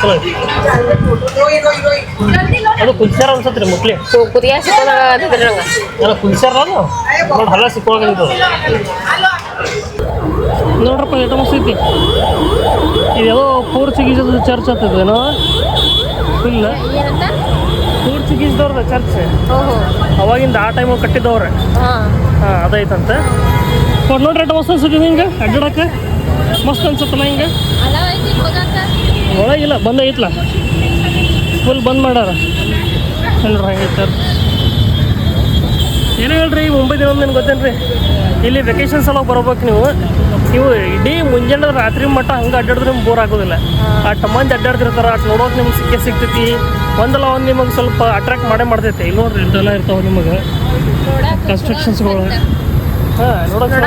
ಚಲೋ ಐತಿ ಅದು ಕುಲ್ಸ್ಯಾರ ಅನ್ಸತ್ರಿ ಮುಟ್ಲಿ ಕುದಿಯ ಸಿಕ್ಕೋದಾಗ ಅದಿದ್ರಿ ನಂಗೆ. ಅದು? ನೋಡಿ ಹಲ್ಲ ಸಿಕ್ಕೋಗ ನೋಡ್ರಪ್ಪ ಎಷ್ಟು ಮಸ್ತ್ ಐತಿ. ಪೂರ್ ಪೋರ್ಚುಗೀಸ್ ಚರ್ಚ್ ಹತ್ತದೇನೋ ಇಲ್ಲ. ಏನಂತ? ಪೋರ್ಚುಗೀಸ್ದವ್ರದ ಚರ್ಚ್ ಓಹೋ. ಅವಾಗಿಂದ ಆ ಟೈಮ್ ಕಟ್ಟಿದ್ದವ್ರೆ. ಹಾಂ. ಅದೈತಂತ ನೋಡ್ರಿ ಎಷ್ಟು ಮಸ್ತ್ ಅನ್ಸುತ್ತೆ ಹಿಂಗೆ ಅಡ್ಡಾಡಕ್ಕೆ. ಮಸ್ತ್ ಅನ್ಸುತ್ತಲ್ಲ ಹಿಂಗೆ. ಒಳಗಿಲ್ಲ ಬಂದ ಐತ್ಲ ಫುಲ್ ಬಂದ್ ಮಾಡ್ಯಾರ. ನೋಡ್ರಿ ಸರ್ ಏನು ಹೇಳ್ರಿ ಮುಂಬೈ ದಿನ ನನ್ಗೆ ಗೊತ್ತೇನು ರೀ ಇಲ್ಲಿ ವೆಕೇಶನ್ಸ್ ಎಲ್ಲ ಬರ್ಬೇಕು ನೀವು. ನೀವು ಇಡೀ ಮುಂಜಾನೆ ರಾತ್ರಿ ಮಟ್ಟ ಹಂಗೆ ಅಡ್ಡಾಡಿದ್ರೆ ನಿಮ್ಗೆ ಬೋರ್ ಆಗೋದಿಲ್ಲ. ಅಟ್ ಮಂದಿ ಅಡ್ಡಾಡ್ತಿರ್ತಾರೆ ಅಟ್ ನೋಡೋಕೆ ನಿಮ್ಗೆ ಸಿಕ್ಕೇ ಸಿಗ್ತೈತಿ. ಒಂದಲ್ಲ ಒಂದು ನಿಮಗೆ ಸ್ವಲ್ಪ ಅಟ್ರಾಕ್ಟ್ ಮಾಡೇ ಮಾಡ್ತೈತಿ. ಇಲ್ಲಿ ನೋಡ್ರಿ ಇದೆಲ್ಲ ಇರ್ತಾವೆ ನಿಮಗೆ. ಕನ್ಸ್ಟ್ರಕ್ಷನ್ಸ್ಗಳು ಹಾಂ ನೋಡೋಕೆ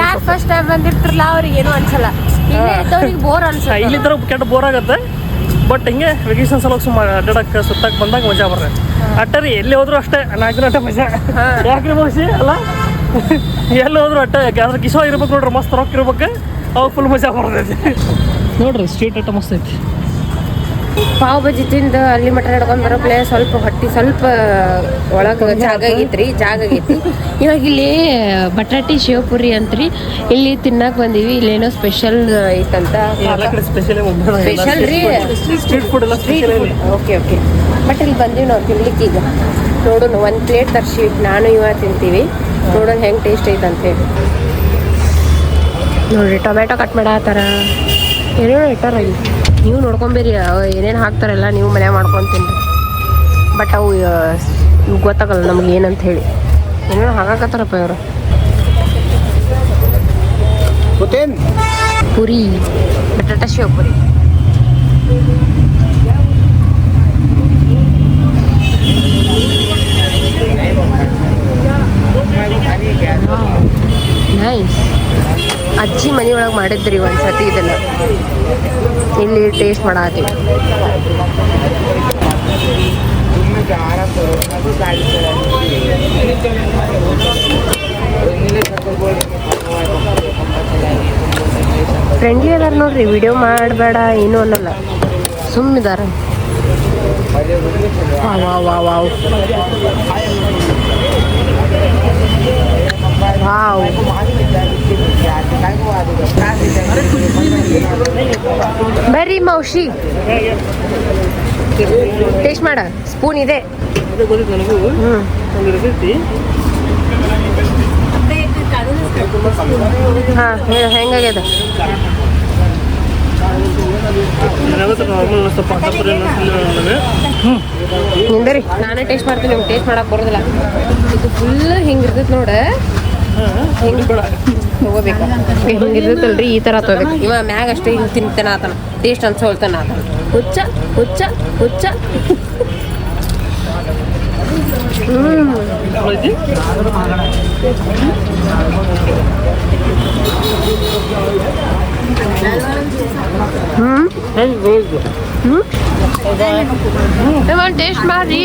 ಯಾರು ಫಸ್ಟ್ ಟೈಮ್ ಬಂದಿರ್ತಿರ್ಲ ಅವ್ರಿಗೆ ಏನು ಅನ್ಸಲ್ಲ. ಇಲ್ಲೇ ಇದ್ದವ್ರಿಗೆ ಬೋರ್ ಅನ್ಸಲ್ಲ ಇಲ್ಲಿ ತರ ಕೆಟ್ಟ ಬೋರ್ ಆಗತ್ತೆ. ಬಟ್ ಹಿಂಗೆ ವೆಕೇಶನ್ ಸಲಕ್ಕೆ ಸುಮ್ಮ ಅಡ್ಡಾಡಕ್ಕೆ ಸುತ್ತಕ್ಕೆ ಬಂದಾಗ ಮಜಾ ಬರ್ರೆ ಅಟ್ಟರಿ ಎಲ್ಲಿ ಹೋದ್ರು ಅಷ್ಟೇ ನಾಲ್ಕು ಅಟ್ಟ ಅಷ್ಟೇ ಮಜಾ ಯಾಕ್ರಿ ಬಹುಶಿ ಅಲ್ಲ? ಎಲ್ಲಿ ಹೋದ್ರು ಅಟ್ಟೆ ಅದ್ರ ಕಿಶೋ ಇರ್ಬೇಕು ನೋಡ್ರಿ ಮಸ್ತ್ ರೊಕ್ಕ ಇರ್ಬೇಕು. ಅವಾಗ ಫುಲ್ ಮಜಾ ಬರ್ತೈತಿ. ನೋಡ್ರಿ ಸ್ಟ್ರೀಟ್ ಅಟ್ಟ ಮಸ್ತ್ ಐತಿ. ಪಾವ್ ಬಜ್ಜಿ ತಿಂದು ಅಲ್ಲಿ ಮಠ ನಡ್ಕೊಂಡ್ ಬರೋ ಪ್ಲೇ ಸ್ವಲ್ಪ ಹೊಟ್ಟಿ ಸ್ವಲ್ಪ ಒಳಗೆ ಜಾಗ ಆಗೈತ್ರಿ ಜಾಗ ಆಗೈತಿ ಇವಾಗ ಇಲ್ಲಿ ಬಟಾಟಿ ಶಿವಪುರಿ ಅಂತ್ರಿ. ಇಲ್ಲಿ ತಿನ್ನಕ್ ಬಂದೀವಿ ಇಲ್ಲೇನೋ ಸ್ಪೆಷಲ್ ಐತಂತ. ಸ್ಪೆಷಲ್ ಸ್ಪೆಷಲ್ ರೀ. Street food okay okay but ಇಲ್ಲಿ. ಬಂದೀವಿ ನಾವು ತಿನ್ಲಿಕ್ಕೆ ಈಗ. ನೋಡೋಣ ಒಂದು ಪ್ಲೇಟ್ ತರ್ಸಿ ನಾನು ಇವಾಗ ತಿಂತೀವಿ. ನೋಡೋಣ ಹೆಂಗೆ ಟೇಸ್ಟ್ ಐತೆ ಅಂತ ಹೇಳಿ. ನೋಡ್ರಿ ಟೊಮೆಟೊ ಕಟ್ ಮಾಡತ್ತಾರ ಏನೇನೋ ಇಟ್ಟಾರ ಇಲ್ಲಿ. ನೀವು ನೋಡ್ಕೊಂಬೇರಿ ಏನೇನು ಹಾಕ್ತಾರಲ್ಲ ನೀವು ಮನೆ ಮಾಡ್ಕೊಂಡು ತಿನ್ರಿ ಬಟ್ ಅವು ಇವು ಗೊತ್ತಾಗಲ್ಲ ನಮ್ಗೆ ಏನಂತ ಹೇಳಿ. ಏನೇನು ಹಾಕಾಕತ್ತಾರಪ್ಪ ಇವರು. ಪುರಿ ಬಟಾಟ ಶಿವ ಪುರಿ. ನೈಸ್ ಅಜ್ಜಿ ಮನೆಯೊಳಗೆ ಮಾಡಿದ್ರಿ ಮಾಡಿದ್ರಿ ಒಂದ್ಸತಿ ಇದನ್ನು. ಇಲ್ಲಿ ಟೇಸ್ಟ್ ಮಾಡತ್ತೀವಿ ಫ್ರೆಂಡ್ಲಿ ಅದಾರ ನೋಡ್ರಿ ವಿಡಿಯೋ ಮಾಡಬೇಡ, ಏನೂ ಅನ್ನಲ್ಲ. ಸುಮ್ಮನಿದಾರ wow wow wow wow wow. ಬರ್ರಿ ಮೌಶಿ. ಟೇಸ್ಟ್ ಮಾಡ. ಸ್ಪೂನ್ ಇದೆ. ಹಾ ಹೆಂಗಾಗ್ಯದ? ನಿಂದರಿ. ನಾನೇ ಟೇಸ್ಟ್ ಮಾಡ್ತೀನಿ, ನಿಮ್ಗೆ ಟೇಸ್ಟ್ ಮಾಡಕ್ ಬರೋದಿಲ್ಲ. ಇದು ಫುಲ್ ಹಿಂಗಿರ್ತೈತಿ ನೋಡ. ಹಿಂಗೆ ಬೇಡ ತಗೋಬೇಕು ಹಿಂಗಿರ್ತೈತಲ್ರಿ ಈ ತರ ತಗೋಬೇಕು ಇವ ಮ್ಯಾಗ ಅಷ್ಟೇ ಹಿಂಗ್ ತಿಂತಾನ ಆತನ ಟೇಸ್ಟ್ ಅನ್ಸೋಳ್ತಾನ ಆತನ ಹುಚ್ಚ ಹುಚ್ಚ ಹುಚ್ಚ ಹ್ಮ್ ಚಲೋ ಐತಿ ಹ್ಮ್ ಹೆಂಗೆ ಹ್ಮ್ ಒಂದು ಟೇಸ್ಟ್ ಮಾಡ್ರಿ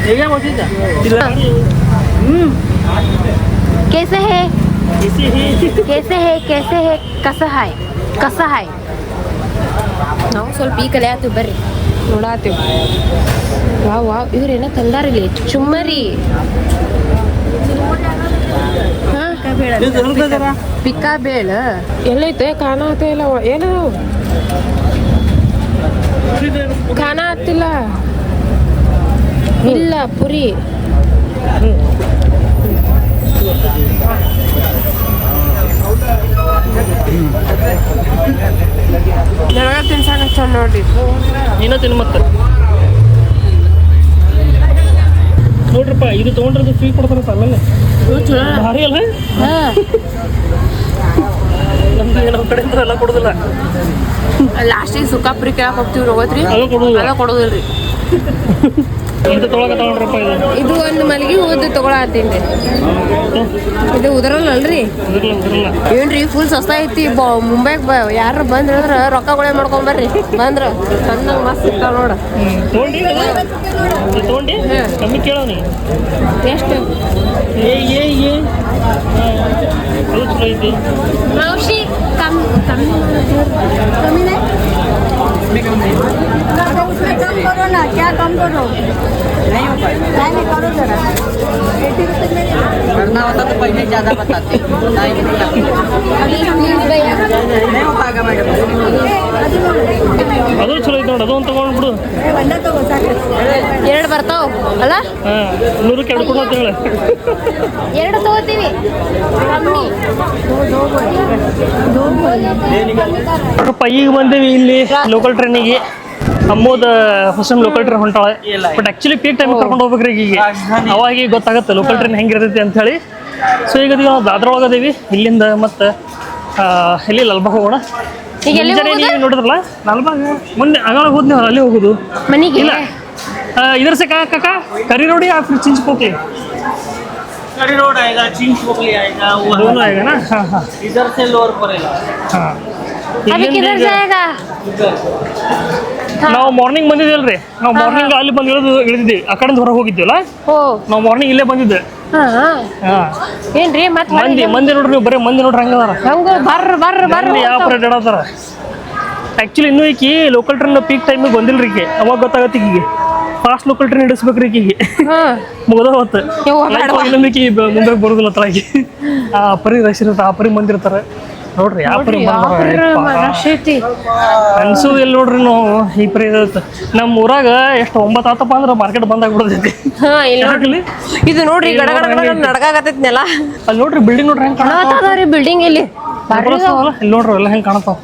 खाओ खाओ ये क्या मौसी था कैसे है इसी ही कैसे है कैसे है ಕಸ ಹಾಯ್ ಕಸ ಹಾಯ್ ನಾವು ಸ್ವಲ್ಪ ಈ ಕಲೆ ಆತೀವಿ ಬರ್ರಿ ನೋಡಾತೀವಿ ವಾವ್ ವಾವ್ ಇವ್ರೇನ ತಂದಾರಿಲ್ಲಿ ಚುಮ್ಮರಿ ಹಾ ಪಿಕ್ಕಾ ಬೇಳ ಎಲ್ಲೈತೆ ಕಾಣತ್ತೆ ಇಲ್ಲ ಏನು ಕಾಣ ಹತ್ತಿಲ್ಲ ಇಲ್ಲ ಪುರಿ. ನೋಡ್ರಪ್ಪ ಇದು ತೊಗೊಂಡ್ರೆ ಫ್ರೀ ಕೊಡ್ತಾರಂತ ಆಮೇಲೆ ಭಾರಿ ಅಲ್ಲ ನಮ್ದು ನಮ್ ನಮ್ಮ ಕಡೆಯಿಂದ ಎಲ್ಲ ಕೊಡೋದಿಲ್ಲ. ಲಾಸ್ಟಿಗೆ ಸುಖಾಪುರಿ ಪುರಿ ಕೇಳಕ್ ಹೋಗ್ತೀವಿ ಹೋಗತ್ರಿ ಅದು ಕೊಡೋದಿಲ್ಲ. ಇದು? ಒಂದು ಮಲ್ಗಿ ಊದ್ ತಗೊಳತ್ತೀನಿ ಇದು ಉದರಲ್ಲಲ್ರಿ ಏನ್ರಿ ಫುಲ್ ಸಸ್ತ ಐತಿ. ಮುಂಬೈಗ್ ಯಾರು ಬಂದ್ ಹೇಳಿದ್ರ ರೊಕ್ಕಗಳೇ ಮಾಡ್ಕೊಂಡ್ ಬರ್ರಿ. ಬಂದ್ರ ಸಣ್ಣ ಮಸ್ತ್ ಸಿಗ್ತಾವ ನೋಡ. ಎಷ್ಟು? ಕಮ್ಮಿ ಕಮ್ಮಿ तो उसमें कम करो ना क्या कम करो नहीं हो पाएगा नहीं करो जरा एटी रुपीज में करना होता तो पहले ज़्यादा बताते नहीं ಪ್ಲೀಸ್ ಭಯ್ಯ नहीं हो पाएगा मैडम ಅದು ಚಲೋ ಐತಿ ನೋಡಿ ಅದು ಒಂದು ತೊಗೊಂಡ್ಬಿಡು बंदा तो हो सकता ಎರಡು ಬರ್ತಾವ ಅಲ್ಲ ಹಾಂ ನೂರಕ್ಕೆ ಎರಡು ಕೊಡು ಅಂತ ಹೇಳ ಎರಡು ತಗೋತೀವಿ ಕಮ್ಮಿ ನೋಡ್ರಪ್ಪ ಈಗ ಬಂದೇವಿ ಇಲ್ಲಿ ಲೋಕಲ್ ಟ್ರೈನಿಗೆ ಅಮ್ಮೋದ ಹೊಸ ಲೋಕಲ್ ಟ್ರೈನ್ ಹೊಂಟಾಳೆ. ಬಟ್ ಆಕ್ಚುಲಿ ಪೀಕ್ ಟೈಮ್ ಕರ್ಕೊಂಡು ಹೋಗ್ಬೇಕ್ರಿ ಈಗ ಅವಾಗ ಗೊತ್ತಾಗುತ್ತೆ ಲೋಕಲ್ ಟ್ರೈನ್ ಹೆಂಗಿರ್ತೈತಿ ಅಂತ ಹೇಳಿ. ಸೊ ಈಗ ನಾವು ದಾದ್ರೊಳಗೆ ಅದೀವಿ. ಇಲ್ಲಿಂದ ಮತ್ತೆ ಇಲ್ಲಿ ಲಲ್ಬಾಗ್ ಹೋಗೋಣ? ಮುಂಜಾನೆ ನೀವು ನೋಡಿದ್ರಲ್ಲ? ಲಲ್ಬಾಗ್? ಮೊನ್ನೆ ಅಗಳ ಹೋದ್ ಅಲ್ಲಿ ಹೋಗುದು. ಇಲ್ಲ. ಇದ್ರ ಸೆ ಕಾಕ ಕರಿ ರೋಡಿ ಆ ಚಿಂಚ್ ಹೋಗ್ಲಿ कड़ी रोड आएगा चिंच पोखली आएगा वो दोनों आएगा ना हाँ हाँ इधर से लोअर पड़ेगा हाँ ಅಭಿ ಇಲ್ಲಿಂದ ಕಿಧರ್ ಈಗ- ಜಾಯೇಗಾ ನಾವು ಮಾರ್ನಿಂಗ್ ಬಂದಿದ್ದೇವಲ್ರಿ ನಾವು ಮಾರ್ನಿಂಗ್ ಅಲ್ಲಿ ಬಂದು ಇಳಿದು ಇಳಿದಿದ್ವಿ ಆ ಕಡೆಯಿಂದ ಹೊರಗೆ ಹೋಗಿದ್ದೀವಲ್ಲ ಓ ನಾವು ಮಾರ್ನಿಂಗ್ ಇಲ್ಲೇ ಬಂದಿದ್ದೆ ಹಾ ಹಾ ಏನ್ರಿ ಮತ್ ಮಂದಿ ಮಂದಿ ನೋಡ್ರಿ ನೀವು ಬರೀ ಮಂದಿ ನೋಡ್ರಿ ಹಂಗದಾರ ಹಂಗ ಬರ್ರ ಬರ್ರ ಬರ್ರ ಮಂದಿ ಯಾವ ಪರೇಡ್ ಆಡತ್ತಾರ ಆ್ಯಕ್ಚುಲಿ ಇನ್ನೂ ಈಕಿ ಲೋಕಲ್ ಟ್ರೈನ್ ಪೀಕ್ ಟೈಮಿಗೆ ಬಂದಿಲ್ರಿ ಈಕೆ ಅವಾಗ ಗೊತ್ತಾಗತ್ತೆ ಈಕಿಗೆ ಫಾಸ್ಟ್ ಲೋಕಲ್ ಟ್ರೈನ್ ಹಿಡಿಸ್ಬೇಕ್ರಿ ಈಕಿಗೆ ಮುಗ್ದ ಬೇಡವಾ? ಇನ್ನೊಂದು ಮುಂದೆ ಬರೋದಿಲ್ಲ ತಳಗಿ ಆ ಪರಿ ರಶ್ ಇರುತ್ತೆ ಆ ಪರಿ ಮಂದಿ ಇರ್ತಾರೆ ನೋಡ್ರಿ ಯಾವ ಪರಿ ಅನ್ಸೋದು ಎಲ್ಲಿ ನೋಡ್ರಿ ನಾವು ಈ ಪರಿ ಇರುತ್ತೆ. ನಮ್ಮ ಊರಾಗ ಎಷ್ಟು ಒಂಬತ್ತು ಆತಪ್ಪ ಅಂದ್ರೆ ಮಾರ್ಕೆಟ್ ಬಂದ್ ಆಗ್ಬಿಡ್ತೈತಿ. ಇದು ನೋಡ್ರಿ ಗಡ ಗಡ ಗಡ ಗಡ ನೆಲ. ಅಲ್ಲಿ ನೋಡ್ರಿ ಬಿಲ್ಡಿಂಗ್ ನೋಡ್ರಿ ಹೆಂಗ್ ಕಾಣತಾವ್ರಿ ಬಿಲ್ಡಿಂಗ್ ಇಲ್ಲಿ. ನೋಡ್ರಿ ಎಲ್ಲ ಹೆಂಗ್ ಕಾಣ್ತಾವ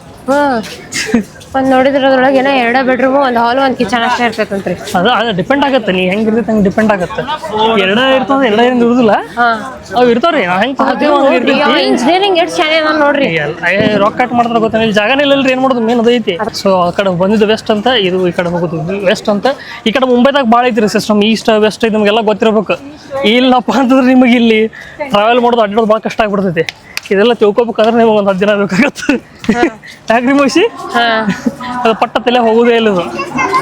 ಒಂದ್ ನೋಡಿದ್ರ ಅದ್ರೊಳಗೆ ಏನೋ ಎರಡ ಬೆಡ್ರೂಮ್ ಒಂದ್ ಹಾಲ್ ಒಂದ್ ಕಿಚನ್ ಅಷ್ಟೇ ಇರ್ತೈತಂತ್ರಿ. ಅದು ಅದು ಡಿಪೆಂಡ್ ಆಗತ್ತೆ ನೀ ಹೆಂಗಿರ್ತೈತೆ ಹಂಗೆ ಡಿಪೆಂಡ್ ಆಗತ್ತೆ. ಎರಡ ಇರ್ತದ ಎರಡ ಏನು ಇರುದಿಲ್ಲ. ಅವು ಇರ್ತಾವ್ರಿ ಹೆಂಗ್ ಇಂಜಿನಿಯರಿಂಗ್ ಎಷ್ಟು ಚೆನ್ನಾಗಿ ನೋಡ್ರಿ. ರೊಕ್ಕ ಕಟ್ ಮಾಡಿದ್ರೆ ಗೊತ್ತಿಲ್ಲ ಇಲ್ಲಿ ಜಾಗನೇ ಇಲ್ಲಲ್ರಿ ಏನು ಮಾಡೋದು ಮೇನ್ ಅದೈತಿ ಐತಿ. ಸೊ ಆ ಕಡೆ ಬಂದಿದ್ದು ವೆಸ್ಟ್ ಅಂತ ಇದು ಈ ಕಡೆ ಹೋಗುದು ವೆಸ್ಟ್ ಅಂತ. ಈ ಕಡೆ ಮುಂಬೈದಾಗ ಭಾಳ ಐತಿ ಸಿಸ್ಟಮ್ ಈಸ್ಟ್ ವೆಸ್ಟ್ ಇದು ನಿಮಗೆಲ್ಲ ಗೊತ್ತಿರ್ಬೇಕು. ಇಲ್ಲಪ್ಪ ಅಂತಂದ್ರೆ ನಿಮಗೆ ಇಲ್ಲಿ ಟ್ರಾವೆಲ್ ಮಾಡೋದು ಅಡ್ಡಾಡೋದು ಭಾಳ ಕಷ್ಟ ಆಗ್ಬಿಡ್ತೈತಿ. ಇದೆಲ್ಲ ತಿಳ್ಕೊಬೇಕಂದ್ರೆ ನಿಮಗೆ ಒಂದು ಹತ್ತು ದಿನ ಬೇಕಾಗತ್ತೆ. ಯಾಕ್ರಿ ಮೋಸಿ ಅದು ಪಟ್ಟ ತಲೆ ಹೋಗೋದೇ ಇಲ್ಲ ಇದು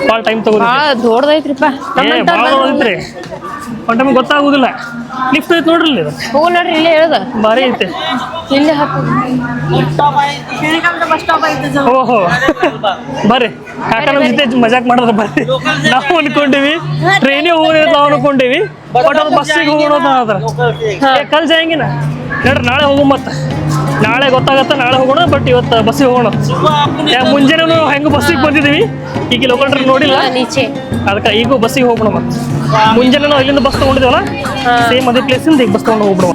ಭಾಳ ಟೈಮ್ ತಗೋ ದೊಡ್ಡದೈತ್ರಿಪ್ಪ. ಬಟ್ ನಮ್ಗೆ ಗೊತ್ತಾಗುದಿಲ್ಲ. ಲಿಫ್ಟ್ ಐತೆ ನೋಡ್ರಿ ಇಲ್ಲಿ. ಹೋ ನೋಡ್ರಿ ಇಲ್ಲೇ ಹೇಳ್ದ. ಭಾರಿ ಐತೆ. ಇಲ್ಲೇ ಓಹೋ. ಬರ್ರಿ. ಕಾಕ ನಮ್ಮ ಜೊತೆ ಮಜಾಕ್ ಮಾಡೋದು ಬರ್ರಿ. ನಾವು ಅನ್ಕೊಂಡಿವಿ ಟ್ರೈನಿಗೆ ಹೋಗೋದು ನಾವು ಅನ್ಕೊಂಡಿವಿ ಬಟ್ ಅದು ಬಸ್ಸಿಗೆ ಹೋಗೋಣ ಅದ್ರ ಕಲ್ಸ ಹೆಂಗಿನ. ನೋಡ್ರಿ ನಾಳೆ ಹೋಗು ಮತ್ತೆ. ನಾಳೆ ಗೊತ್ತಾಗತ್ತೆ ನಾಳೆ ಹೋಗೋಣ ಬಟ್ ಇವತ್ತು ಬಸ್ಸಿಗೆ ಹೋಗೋಣ ಮುಂಜಾನೆ ಹೆಂಗೆ ಬಸ್ಸಿಗೆ ಬಂದಿದ್ದೀವಿ ಈಗ ಲೋಕಲ್ ಟ್ರೈನ್ ನೋಡಿಲ್ಲ. ಅದಕ್ಕೆ ಈಗ ಬಸ್ಸಿಗೆ ಹೋಗೋಣ ಮತ್ತೆ. ಮುಂಜಾನೆ ನಾವು ಇಲ್ಲಿಂದ ಬಸ್ ತೊಗೊಂಡಿದ್ದೇವಲ್ಲ? ಸೇಮ್ ಅದೇ ಪ್ಲೇಸಿಂದ ಈಗ ಬಸ್ ತೊಗೊಂಡು ಹೋಗ್ಬಿಡುವ